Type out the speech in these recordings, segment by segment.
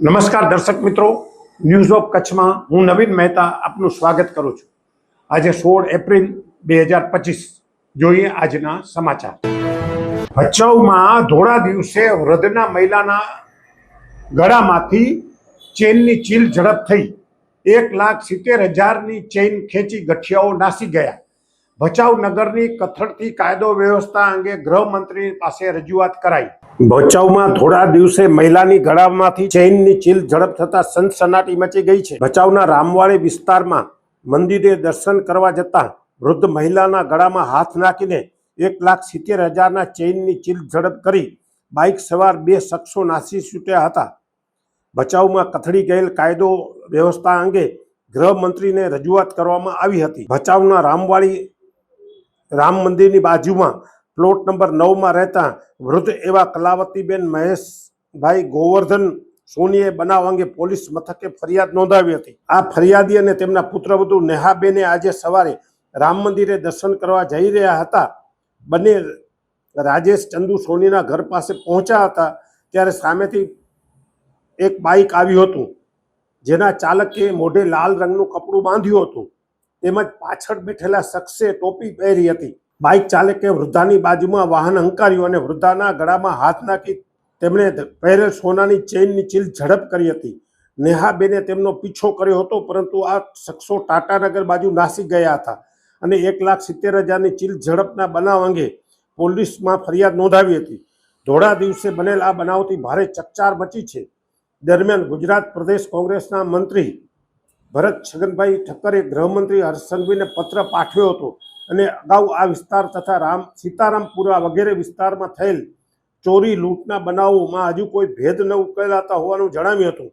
નમસ્કાર દર્શક મિત્રો. ન્યૂઝ ઓફ કચ્છમાં હું નવીન મહેતા આપનું સ્વાગત કરું છું. આજે સોળ એપ્રિલ બે હજાર પચીસ. જોઈએ આજના સમાચાર. ભચાઉમાં ધોળા દિવસે વૃદ્ધના મહિલાના ગળામાંથી ચેનની ચીલ ઝડપ થઈ. એક લાખ સિત્તેર હજારની ચેઇન ખેંચી ગઠિયાઓ નાસી ગયા. ભચાઉ નગરની કથળતી કાયદો વ્યવસ્થા અંગે ગૃહમંત્રી પાસે રજૂઆત કરાઈ. ભચાઉમાં થોડા દિવસે મહિલાની ગળામાંથી ચેઇનની ચીલ ઝડપ થતા સનસનાટી મચી ગઈ છે. ભચાઉના રામવાડી વિસ્તારમાં મંદિરે દર્શન કરવા જતા વૃદ્ધ મહિલાના ગળામાં હાથ નાખીને એક લાખ સિત્તેર હજારના ચેઇનની ચીલ ઝડપ કરી બાઇક સવાર બે શખ્સો નાસી છૂટ્યા હતા. ભચાઉમાં કથળી ગયેલ કાયદો વ્યવસ્થા અંગે ગૃહમંત્રીને રજૂઆત કરવામાં આવી હતી. ભચાઉના રામવાડી રામ મંદિરની બાજુમાં પ્લોટ નંબર નવમાં રહેતા વૃદ્ધ એવા કલાવતીબેન મહેશભાઈ ગોવર્ધન સોનીએ બનાવ અંગે પોલીસ મથકે ફરિયાદ નોંધાવી હતી. આ ફરિયાદી અને તેમના પુત્રવધુ નેહાબેને આજે સવારે રામ મંદિરે દર્શન કરવા જઈ રહ્યા હતા. બંને રાજેશ, ચંદુ સોનીના ઘર પાસે પહોંચ્યા હતા ત્યારે સામેથી એક બાઇક આવ્યું હતું, જેના ચાલકે મોઢે લાલ રંગનું કપડું બાંધ્યું હતું. તેમજ પાછળ બેઠેલા શખ્સે ટોપી પહેરી હતી. બાઇક ચાલકે વૃદ્ધાની બાજુમાં વાહન હંકાર્યું અને વૃદ્ધાના ગળામાં હાથ નાખી તેમણે પહેરેલ સોનાની ચેઇનની ચીલ ઝડપ કરી હતી. નેહાબેને તેમનો પીછો કર્યો હતો, પરંતુ આ શખ્સો ટાટાનગર બાજુ નાસી ગયા હતા અને એક લાખ સિત્તેર હજારની ચીલ ઝડપના બનાવ અંગે પોલીસમાં ફરિયાદ નોંધાવી હતી. ધોળા દિવસે બનેલ આ બનાવથી ભારે ચકચાર મચી છે. દરમિયાન ગુજરાત પ્રદેશ કોંગ્રેસના મંત્રી ભરત છગનભાઈ ઠક્કરે ગૃહમંત્રી હર્ષસંઘવીને પત્ર પાઠવ્યો હતો અને અગાઉ આ વિસ્તાર તથા રામ સીતારામપુરા વગેરે વિસ્તારમાં થયેલ ચોરી લૂંટના બનાવોમાં હજુ કોઈ ભેદ ન ઉકેલાતા હોવાનું જણાવ્યું હતું.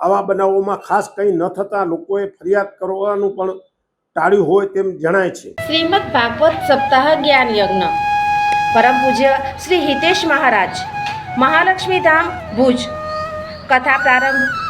આવા બનાવોમાં ખાસ કંઈ ન થતાં લોકોએ ફરિયાદ કરવાનું પણ ટાળ્યું હોય તેમ જણાય છે. શ્રીમદ ભાગવત સપ્તાહ જ્ઞાન યજ્ઞ. પરમ પૂજ્ય શ્રી હિતેશ મહારાજ. મહાલક્ષ્મી ધામ, ભુજ. કથા પ્રારંભ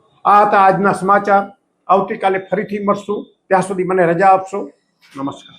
આ હતા આજના સમાચાર. આવતીકાલે ફરીથી મળશું. ત્યાં સુધી મને રજા આપશો. નમસ્કાર.